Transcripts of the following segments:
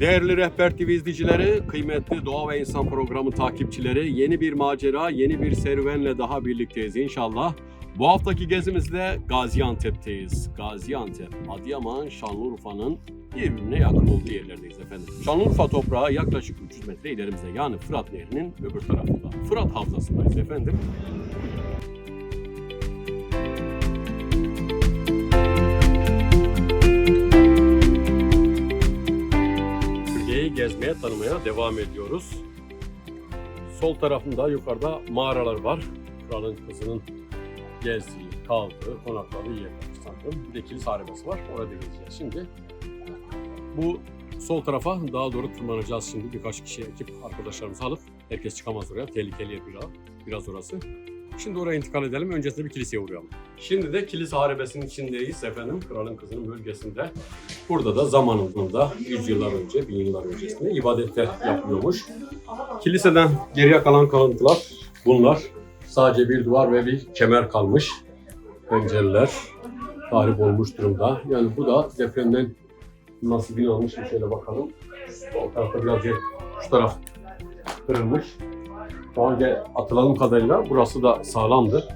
Değerli Rehber TV izleyicileri, kıymetli Doğa ve İnsan programı takipçileri, yeni bir macera, yeni bir serüvenle daha birlikteyiz inşallah. Bu haftaki gezimizde Gaziantep'teyiz. Gaziantep, Adıyaman, Şanlıurfa'nın birbirine yakın olduğu yerlerdeyiz efendim. Şanlıurfa toprağı yaklaşık 300 metre ilerimizde yani Fırat Nehri'nin öbür tarafında. Fırat Havzası'ndayız efendim. Bölgeyi gezmeye, tanımaya devam ediyoruz. Sol tarafında yukarıda mağaralar var. Kralın kızının gezdiği, kaldığı, konakladığı yer sanırım. Bir de kilis haribası var. Orada gezeceğiz şimdi. Bu sol tarafa daha doğru tırmanacağız şimdi. Birkaç kişi ekip arkadaşlarımızı alıp herkes çıkamaz oraya. Tehlikeli biraz, biraz orası. Şimdi oraya intikal edelim. Öncesinde bir kiliseye uğrayalım. Şimdi de kilise haribesinin içindeyiz efendim. Kralın kızının bölgesinde. Burada da zamanında yüzyıllar önce, bin yıllar öncesinde ibadetler yapılıyormuş. Kiliseden geriye kalan kalıntılar bunlar. Sadece bir duvar ve bir kemer kalmış. Pencereler tahrip olmuş durumda. Yani bu da depremden nasıl bin almış bir şöyle bakalım. O tarafta biraz yer, şu taraf kırılmış. Daha önce atılalım kadarıyla burası da sağlamdı.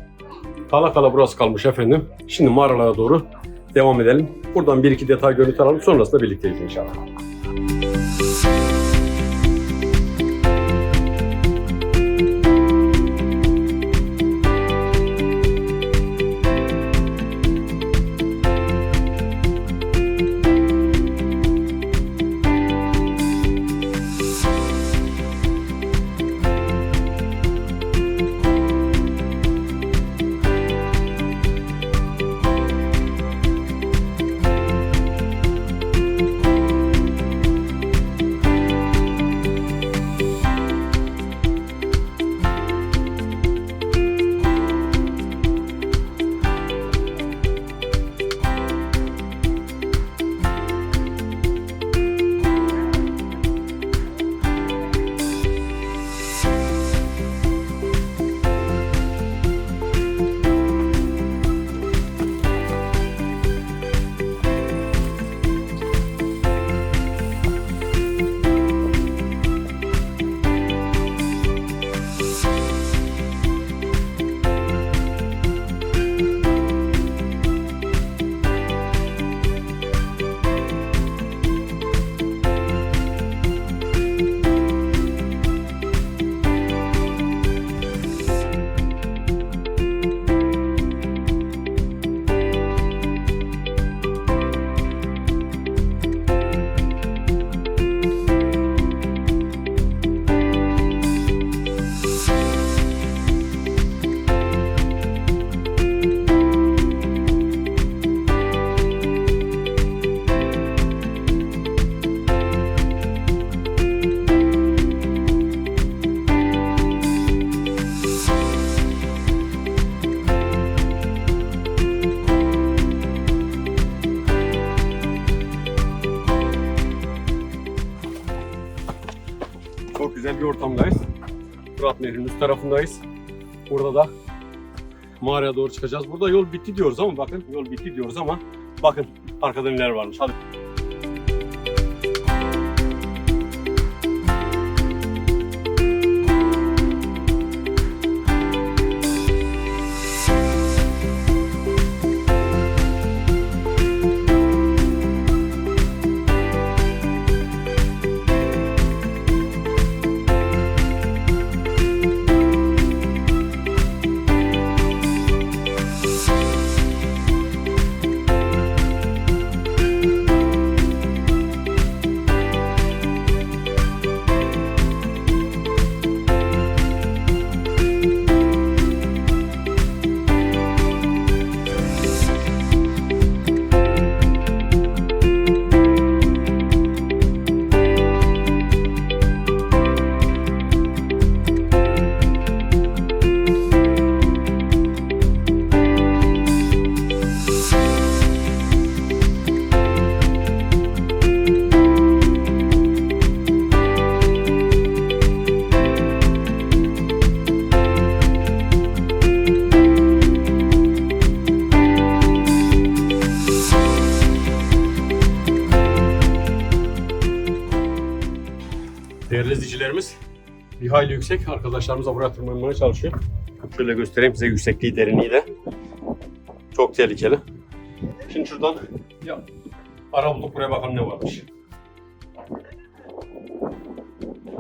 Kala kala burası kalmış efendim. Şimdi mağaralara doğru devam edelim. Buradan bir iki detay görüntü alalım. Sonrasında birlikteyiz inşallah. Üst tarafındayız. Burada da mağaraya doğru çıkacağız. Burada yol bitti diyoruz ama bakın yol bitti diyoruz ama bakın arkada neler varmış. Hadi. İzleyicilerimiz bir hayli yüksek. Arkadaşlarımız buraya tırmanmaya çalışıyor. Şöyle göstereyim size yüksekliği, derinliği de. Çok tehlikeli. Şimdi şuradan ya ara bulduk buraya bakalım ne varmış.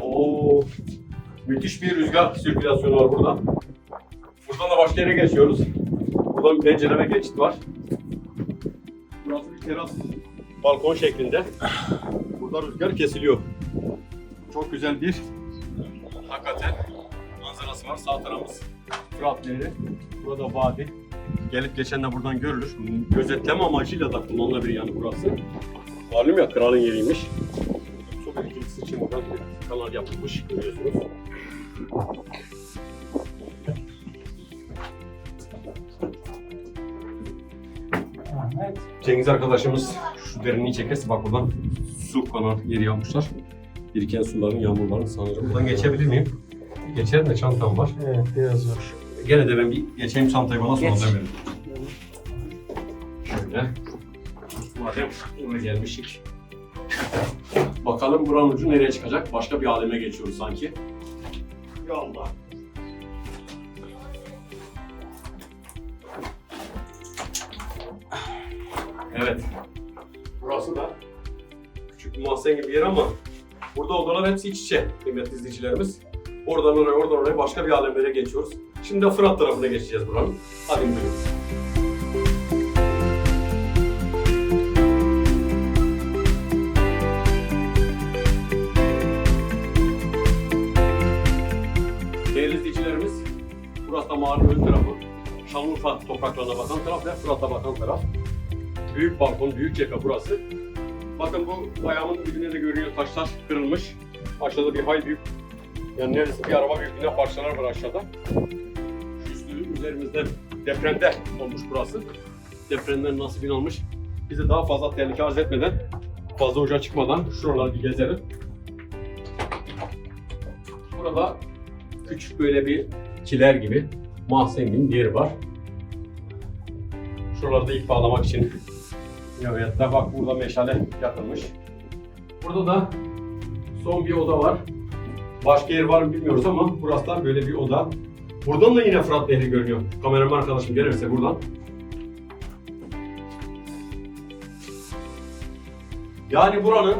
Oo, müthiş bir rüzgar sirkülasyonu var burada. Buradan da başka yere geçiyoruz. Buradan bir pencere ve geçit var. Burası bir teras balkon şeklinde. Burada rüzgar kesiliyor. Çok güzel bir hakikaten manzarası var. Sağ tarafımız Fırat Nehri. Burada vadi. Gelip geçen de buradan görülür. Gözetleme amacıyla da kullanılabilir yani burası. Malum ya kralın yeriymiş. Su birikintisi için buradan bir kanal yapılmış görüyorsunuz. Cengiz arkadaşımız şu derinliği çekerse bak buradan su kanal yeri yapmışlar. Biriken suların, yağmurların sanırım. Buradan geçebilir miyim? Geçerim de çantam var. Evet biraz zor. Gene de ben bir geçeyim çantayı bana sonra Geç. da verin. Şöyle. Madem buraya gelmişik. Bakalım buranın ucu nereye çıkacak? Başka bir aleme geçiyoruz sanki. Ya Allah. Evet. Burası da küçük bir mahzen gibi bir yer ama burada odalar hepsi iç içe kıymetli izleyicilerimiz. Oradan oraya, oradan oraya başka bir alemlere geçiyoruz. Şimdi de Fırat tarafına geçeceğiz buranın. Hadi buyurun. Değerli izleyicilerimiz, burası da mağaranın ön tarafı. Şanlıurfa topraklarına bakan taraf ve Fırat'a bakan taraf. Büyük balkon, büyük cephe burası. Bakın bu ayağımın dibine de görünüyor taşlar kırılmış. Aşağıda bir hay büyük, yani neredeyse bir araba büyüklüğünde parçalar var aşağıda. Üstü üzerimizde depremde olmuş burası. Depremden nasibini almış. Bize daha fazla tehlike arz etmeden, fazla uca çıkmadan şuraları bir gezelim. Burada küçük böyle bir kiler gibi mahzenin bir yeri var. Şuralarda ip bağlamak için. Evet, da bak burada meşale yakılmış. Burada da son bir oda var. Başka yer var mı bilmiyoruz ama burası da böyle bir oda. Buradan da yine Fırat Nehri görünüyor. Kameraman arkadaşım gelirse buradan. Yani buranın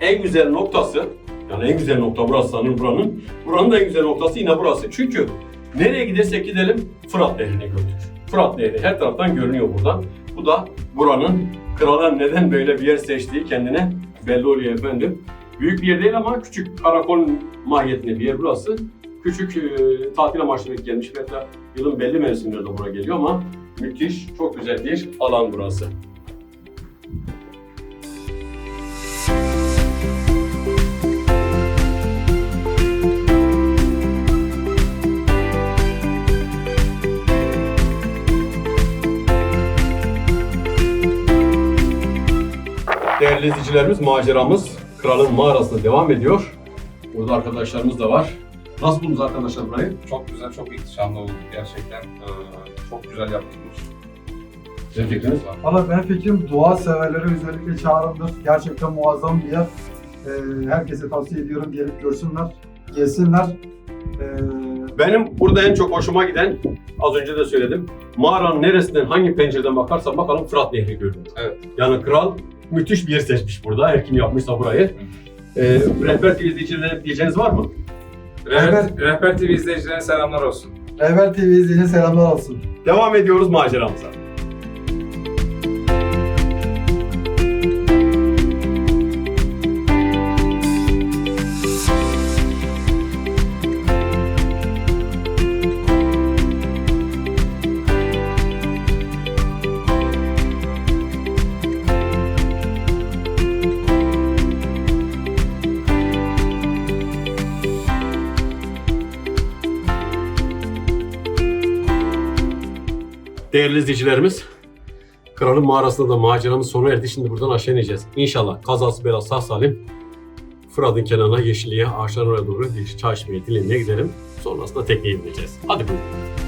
en güzel noktası, yani en güzel nokta burası sanırım buranın. Buranın da en güzel noktası yine burası. Çünkü nereye gidersek gidelim Fırat Nehri'ne gördük. Fırat Nehri her taraftan görünüyor buradan. Bu da buranın kralın neden böyle bir yer seçtiği kendine belli oluyor efendim. Büyük bir yer değil ama küçük karakol mahiyetinde bir yer burası. Küçük e, tatil amaçlı gelmiş hatta yılın belli mevsimlerinde buraya geliyor ama müthiş, çok güzel bir alan burası. Değerli izleyicilerimiz maceramız kralın mağarasında devam ediyor. Burada arkadaşlarımız da var. Nasıl buldunuz arkadaşlar burayı? Çok güzel, çok ihtişamlı oldu gerçekten. Ee, çok güzel yapılmış. Sizin fikriniz? Valla benim fikrim doğa severlere özellikle çağrımdır. Gerçekten muazzam bir yer. Ee, herkese tavsiye ediyorum gelip görsünler, gelsinler. Ee, Benim burada en çok hoşuma giden, az önce de söyledim, mağaranın neresinden, hangi pencereden bakarsan bakalım Fırat Nehri görünüyor. Evet. Yani kral müthiş bir yer seçmiş burada, her kim yapmışsa burayı. Ee, Rehber TV izleyicilerine diyeceğiniz var mı? Rehber, Rehber TV izleyicilerine selamlar olsun. Rehber TV izleyene selamlar olsun. Devam ediyoruz maceramıza. Değerli izleyicilerimiz, Kralın mağarasında da maceramız sona erdi. Şimdi buradan aşağı ineceğiz. İnşallah kazası belası sağ salim Fırat'ın kenarına, yeşilliğe, ağaçların oraya doğru çay içmeye, dilimine gidelim. Sonrasında tekneye bineceğiz. Hadi buyurun.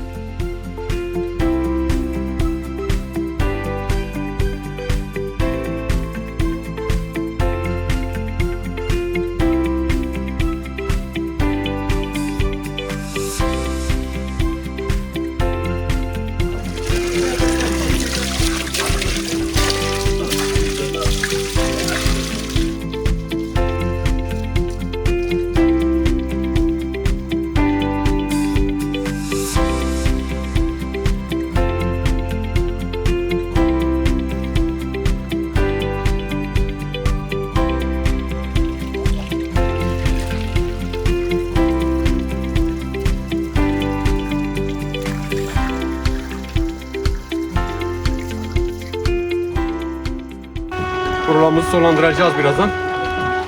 Sonlandıracağız birazdan.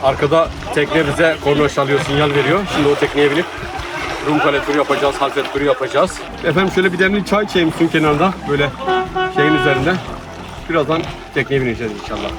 Arkada tekne bize korna çalıyor, sinyal veriyor. Şimdi o tekneye binip Rumkale turu yapacağız, Halfet turu yapacağız. Efendim şöyle bir demli çay içeyim suyun kenarında. Böyle şeyin üzerinde. Birazdan tekneye bineceğiz inşallah.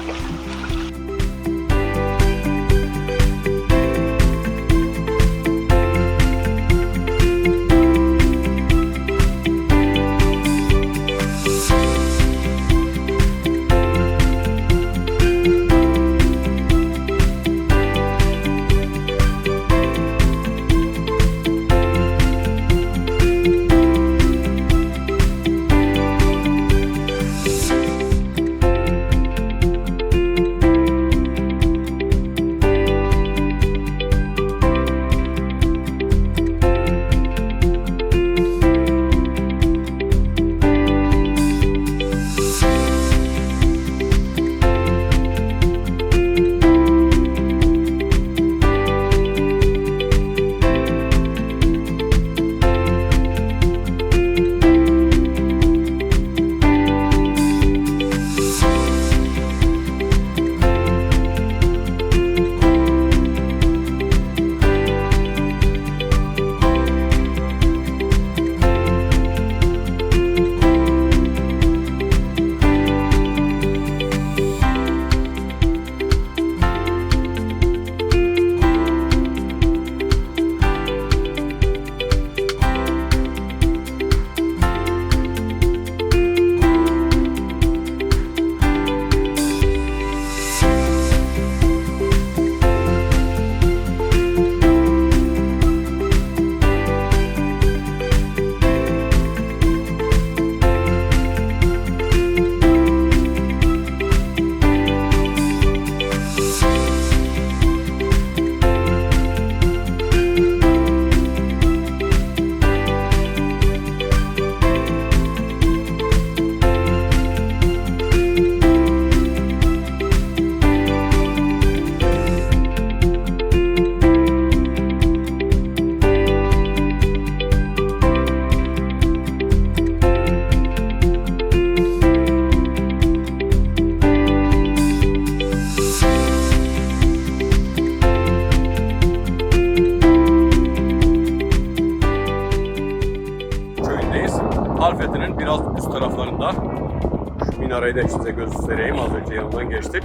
Yanından geçtik.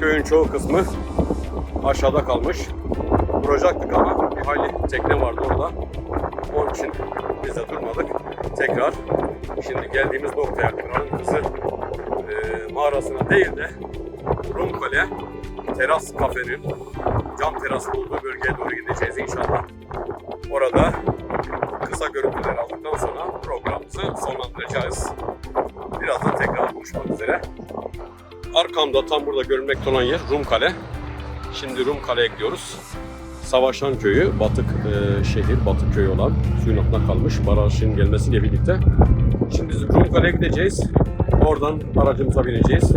Köyün çoğu kısmı aşağıda kalmış. Duracaktık ama bir hayli tekne vardı orada. Onun için biz de durmadık. Tekrar şimdi geldiğimiz noktaya Kralın Kızı e, mağarasına değil de Rumkale teras kafenin cam terasın olduğu bölgeye doğru gideceğiz inşallah. Orada kısa görüntüler aldıktan sonra programımızı sonlandıracağız. Birazdan tekrar buluşmak üzere. Arkamda tam burada görünmekte olan yer Rumkale. Şimdi Rumkale'ye gidiyoruz. Savaşan köyü, batık e, şehir, batık köyü olan suyun altında kalmış barajın gelmesiyle birlikte. Şimdi biz Rumkale'ye gideceğiz. Oradan aracımıza bineceğiz.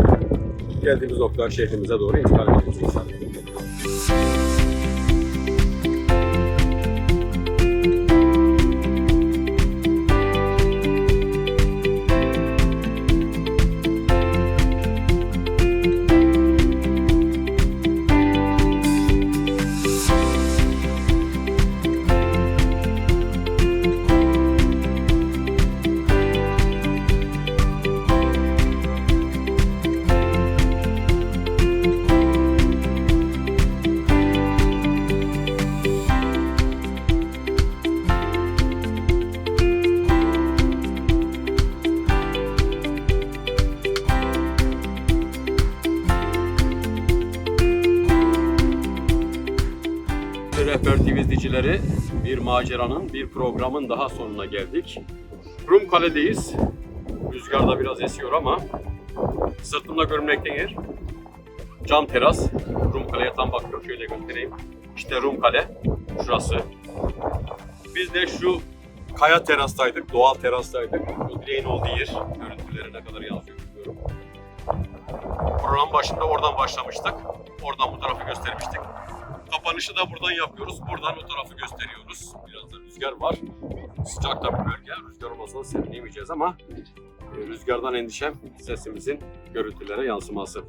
Geldiğimiz nokta şehrimize doğru intikal edeceğiz bir maceranın, bir programın daha sonuna geldik. Rum Kale'deyiz. Rüzgar da biraz esiyor ama sırtımda görünmekte yer. Cam teras. Rum Kale'ye tam bakıyor. Şöyle göstereyim. İşte Rum Kale. Şurası. Biz de şu kaya terastaydık. Doğal terastaydık. Bu direğin olduğu yer. Görüntüleri ne kadar yansıyor bilmiyorum. Program başında oradan başlamıştık. Oradan bu tarafı göstermiştik. Kapanışı da buradan yapıyoruz. Buradan o tarafı gösteriyoruz. Biraz da rüzgar var. Sıcak da bir bölge. Rüzgar olmasa serinleyemeyeceğiz ama rüzgardan endişem sesimizin görüntülere yansıması.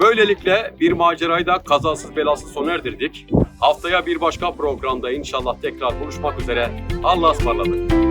Böylelikle bir macerayı da kazasız belasız sona erdirdik. Haftaya bir başka programda inşallah tekrar buluşmak üzere. Allah'a ısmarladık.